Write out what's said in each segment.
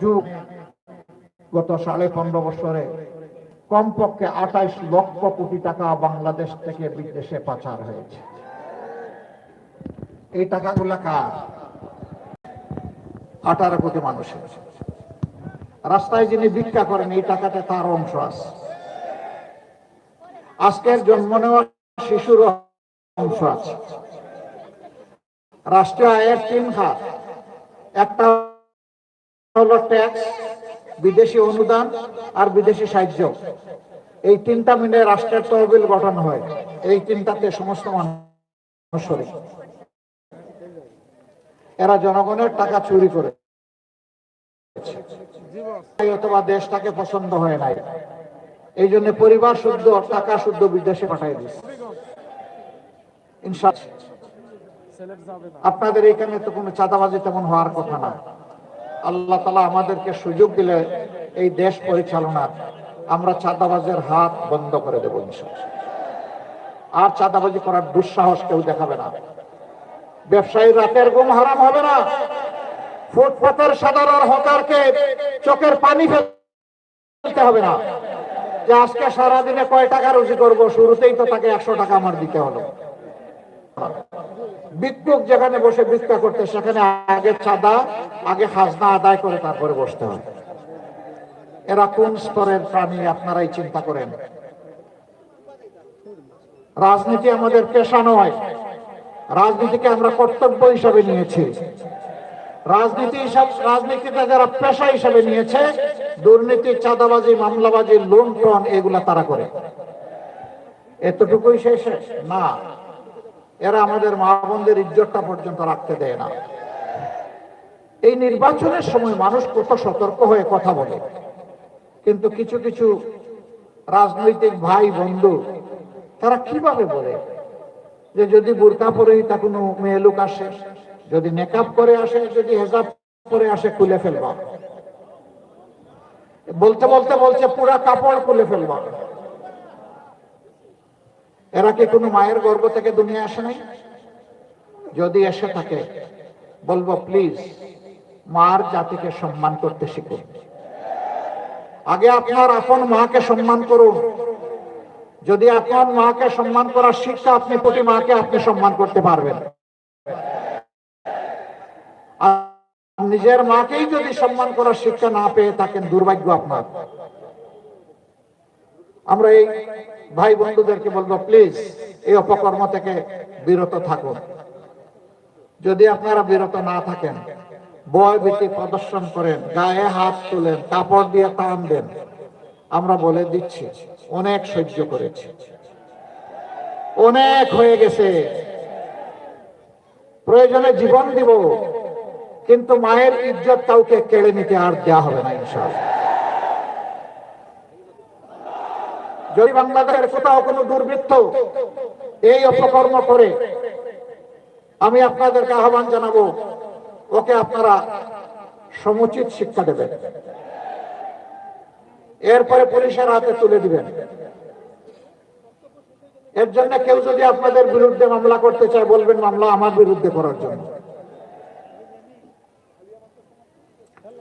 যুগ গত সাড়ে পনেরো বছরে কমপক্ষে আঠাইশ লক্ষ কোটি টাকা বাংলাদেশ থেকে বিদেশে পাচার হয়েছে। এই টাকাগুলা কার? আঠারো কোটি মানুষের। রাস্তায় যিনি ভিক্ষা করেন, এই টাকাতে তার অংশ আছে। আজকের জন্ম নেওয়া শিশুর অংশ আছে। রাষ্ট্রীয় আয়ের তিন খাত একটা হলো ট্যাক্স, বিদেশি অনুদান আর বিদেশি সাহায্য। এই তিনটা মিলে রাষ্ট্রের তহবিল গঠন হয়। এই তিনটাতে সমস্ত মানুষ এরা জনগণের টাকা চুরি করে। অথবা দেশটাকে পছন্দ হয় নাই। এই জন্য পরিবার শুদ্ধ, টাকা শুদ্ধ বিদেশে পাঠাই দিচ্ছে আপনাদের এখানে তো কোনো চাঁদাবাজি তেমন হওয়ার কথা না। আল্লাহ তালা আমাদেরকে সুযোগ দিলে এই দেশ পরিচালনার। আমরা চাঁদাবাজের হাত বন্ধ করে দেবো আর চাঁদাবাজি করার দুঃসাহস কেউ দেখাবে না। ব্যবসায়ী রাতের ঘুম হারাম হবে না। ফুটপাতের সাধারণ হকারকে চোখের পানি ফেলতে হবে না। যে আজকে সারাদিনে কয় টাকা রুজি করব, শুরুতেই তো তাকে একশো টাকা আমার দিতে হলো। ভিক্ষুক যেখানে বসে ভিক্ষা করতে, সেখানে আগে চাঁদা, আগে খাজনা আদায় করে তারপরে বসতে হয়। এরা কোন স্তরের প্রাণী আপনারাই চিন্তা করেন? রাজনীতি আমাদের পেশা নয়। রাজনীতিকে আমরা কর্তব্য হিসাবে নিয়েছি। রাজনীতি হিসাব রাজনীতিটা যারা পেশা হিসাবে নিয়েছে, দুর্নীতি, চাঁদাবাজি, মামলাবাজি, লুণ্ঠন, এগুলা তারা করে। এতটুকুই শেষ? না। এরা আমাদের মা বোনদের ইজ্জতটা পর্যন্ত রাখতে দেয় না। এই নির্বাচনের সময় মানুষ কত সতর্ক হয়ে কথা বলে। কিন্তু কিছু কিছু রাজনৈতিক ভাই বন্ধু, তারা কীভাবে বলে যে যদি বোরকা পরে তা কোনো মেয়ে লোক আসে, যদি মেকআপ করে আসে, যদি হেজাব করে আসে, খুলে ফেলবা। বলতে বলতে বলছে, পুরা কাপড় খুলে ফেলবা। এরা কি কোনো মায়ের গর্ভ থেকে দুনিয়া আসে নাই? যদি এসে থাকে, বলব প্লিজ মার জাতিকে সম্মান করতে শিখুন আগে আপনার আপন মাকে সম্মান করুন যদি আপনার মাকে সম্মান করার শিক্ষা আপনি প্রতি মাকে, আপনি সম্মান করতে পারবেন। নিজের মাকেই যদি সম্মান করার শিক্ষা না পেয়ে থাকেন, দুর্ভাগ্য আপনার। আমরা এই ভাই বন্ধুদেরকে বলব প্লিজ এই অপকর্ম থেকে বিরত থাকুন। যদি আপনারা বিরত না থাকেন বয় ভীতি প্রদর্শন করেন, গায়ে হাত তুলেন, কাপড় দিয়ে টান দেন, আমরা বলে দিচ্ছি, অনেক সহ্য করেছি। অনেক হয়ে গেছে। প্রয়োজনে জীবন দিব, কিন্তু মায়ের ইজ্জত কাউকে কেড়ে নিতে আর দেওয়া হবে না, ইনশাআল্লাহ। যদি বাংলাদেশের কোথাও কোনো দুর্বৃত্ত এই অপকর্ম করে, আমি আপনাদেরকে আহ্বান জানাব, ওকে আপনারা সমুচিত শিক্ষা দেবেন। এরপরে পুলিশের হাতে তুলে দিবেন। এর জন্য কেউ যদি আপনাদের বিরুদ্ধে মামলা করতে চায়, বলবেন মামলা আমার বিরুদ্ধে করার জন্য।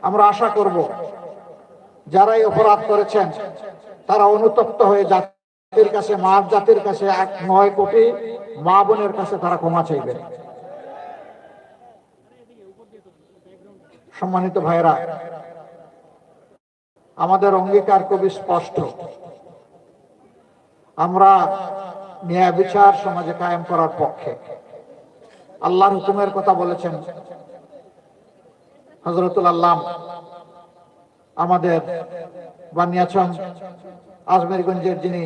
আমরা আশা করব, যারা এই অপরাধ করেছেন তারা অনুতপ্ত হয়ে জাতির কাছে মার জাতির কাছে এক নয় কোটি মা বোনের কাছে তারা ক্ষমা চাইবেন সম্মানিত ভাইরা আমাদের অঙ্গীকার খুবই স্পষ্ট। আমরা ন্যায় বিচার সমাজে কায়েম করার পক্ষে। আল্লাহর হুকুমের কথা বলেছেন। হজরতুল আল্লাহ আমাদের বানিয়াচং আজমেরগঞ্জের যিনি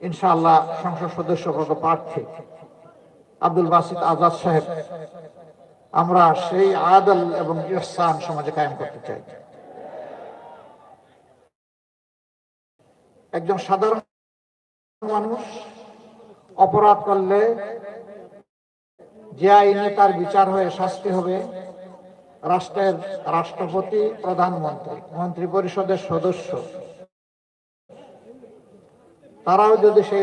ইনশাআল্লাহ সংসদ সদস্য পদ প্রার্থী আব্দুল বাসিদ আজাদ সাহেব, আমরা সেই আদল এবং ইহসান সমাজে কায়েম করতে চাই। একজন সাধারণ মানুষ অপরাধ করলে যে আইনে তার বিচার হয়ে শাস্তি হবে, রাষ্ট্রের রাষ্ট্রপতি, প্রধানমন্ত্রী মন্ত্রী পরিষদের সদস্য তারাও যদি সেই